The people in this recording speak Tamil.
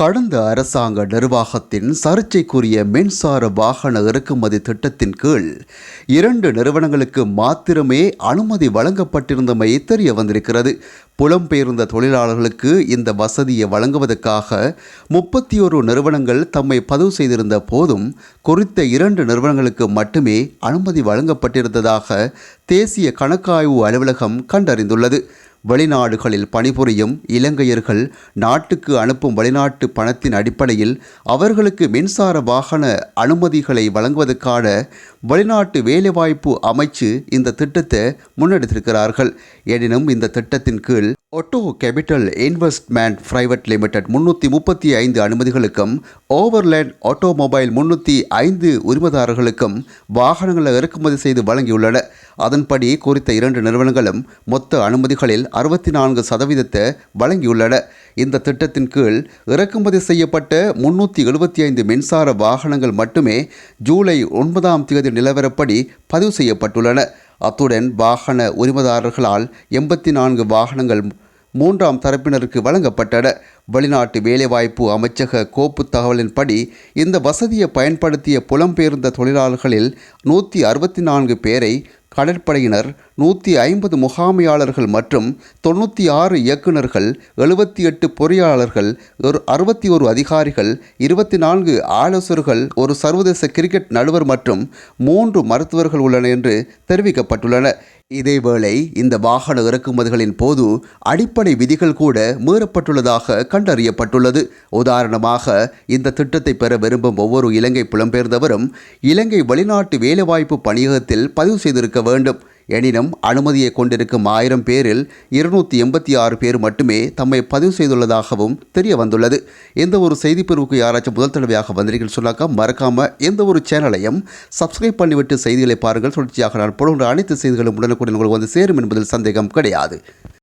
கடந்த அரசாங்க நிர்வாகத்தின் சர்ச்சைக்குரிய மின்சார வாகன இறக்குமதி திட்டத்தின் கீழ் இரண்டு நிறுவனங்களுக்கு மாத்திரமே அனுமதி வழங்கப்பட்டிருந்தமை தெரிய வந்திருக்கிறது. புலம்பெயர்ந்த தொழிலாளர்களுக்கு இந்த வசதியை வழங்குவதற்காக முப்பத்தி ஒரு நிறுவனங்கள் தம்மை பதிவு செய்திருந்த போதும் குறித்த இரண்டு நிறுவனங்களுக்கு மட்டுமே அனுமதி வழங்கப்பட்டிருந்ததாக தேசிய கணக்காய்வு அலுவலகம் கண்டறிந்துள்ளது. வெளிநாடுகளில் பணிபுரியும் இலங்கையர்கள் நாட்டுக்கு அனுப்பும் வெளிநாட்டு பணத்தின் அடிப்படையில் அவர்களுக்கு மின்சார வாகன அனுமதிகளை வழங்குவதற்கான வெளிநாட்டு வேலைவாய்ப்பு அமைச்சு இந்த திட்டத்தை முன்னெடுத்திருக்கிறார்கள். எனினும் இந்த திட்டத்தின் கீழ் Otto capital investment private limited முன்னூற்றி முப்பத்தி ஐந்து அனுமதிகளுக்கும் ஓவர்லேண்ட் ஆட்டோமொபைல் முன்னூற்றி ஐந்து உரிமதாரர்களுக்கும் வாகனங்களை இறக்குமதி செய்து வழங்கியுள்ளன. அதன்படி குறித்த இரண்டு நிறுவனங்களும் மொத்த அனுமதிகளில் அறுபத்தி நான்கு சதவீதத்தை வழங்கியுள்ளன. இந்த திட்டத்தின் கீழ் இறக்குமதி செய்யப்பட்ட முன்னூற்றி எழுபத்தி ஐந்து மின்சார வாகனங்கள் மட்டுமே ஜூலை ஒன்பதாம் தேதி நிலவரப்படி பதிவு செய்யப்பட்டுள்ளன. அத்துடன் வாகன உரிமதாரர்களால் எண்பத்தி நான்கு வாகனங்கள் மூன்றாம் தரப்பினருக்கு வழங்கப்பட்டன. வெளிநாட்டு வேலைவாய்ப்பு அமைச்சக கோப்பு தகவலின்படி இந்த வசதியை பயன்படுத்திய புலம்பெயர்ந்த தொழிலாளர்களில் நூற்றி அறுபத்தி நான்கு பேரை கடற்படையினர் நூற்றி ஐம்பது முகாமையாளர்கள் மற்றும் தொண்ணூற்றி ஆறு இயக்குநர்கள் எழுபத்தி எட்டு பொறியாளர்கள் ஒரு அறுபத்தி ஒரு அதிகாரிகள் இருபத்தி நான்கு ஆலோசகர்கள் ஒரு சர்வதேச கிரிக்கெட் நடுவர் மற்றும் மூன்று மருத்துவர்கள் உள்ளன என்று தெரிவிக்கப்பட்டுள்ளன. இதேவேளை இந்த வாகன இறக்குமதிகளின் போது அடிப்படை விதிகள் கூட மீறப்பட்டுள்ளதாக கண்டறியப்பட்டுள்ளது. உதாரணமாக இந்த திட்டத்தை பெற விரும்பும் ஒவ்வொரு இலங்கை புலம்பெயர்ந்தவரும் இலங்கை வெளிநாட்டு வேலைவாய்ப்பு பணியகத்தில் பதிவு செய்திருக்க வேண்டும். எனினும் அனுமதியை கொண்டிருக்கும் ஆயிரம் பேரில் இருநூற்றி எண்பத்தி ஆறு பேர் மட்டுமே தம்மை பதிவு செய்துள்ளதாகவும் தெரிய வந்துள்ளது எந்த ஒரு செய்தி பிரிவுக்கு யாராச்சும் முதல் தடவையாக வந்தீர்கள் சொன்னாக்கா மறக்காம எந்த ஒரு சேனலையும் சப்ஸ்கிரைப் பண்ணிவிட்டு செய்திகளை பாருங்கள். தொடர்ச்சியாக நான் போடுகின்ற அனைத்து செய்திகளும் உடனுக்குடன் உங்களுக்கு வந்து சேரும் என்பதில் சந்தேகம் கிடையாது.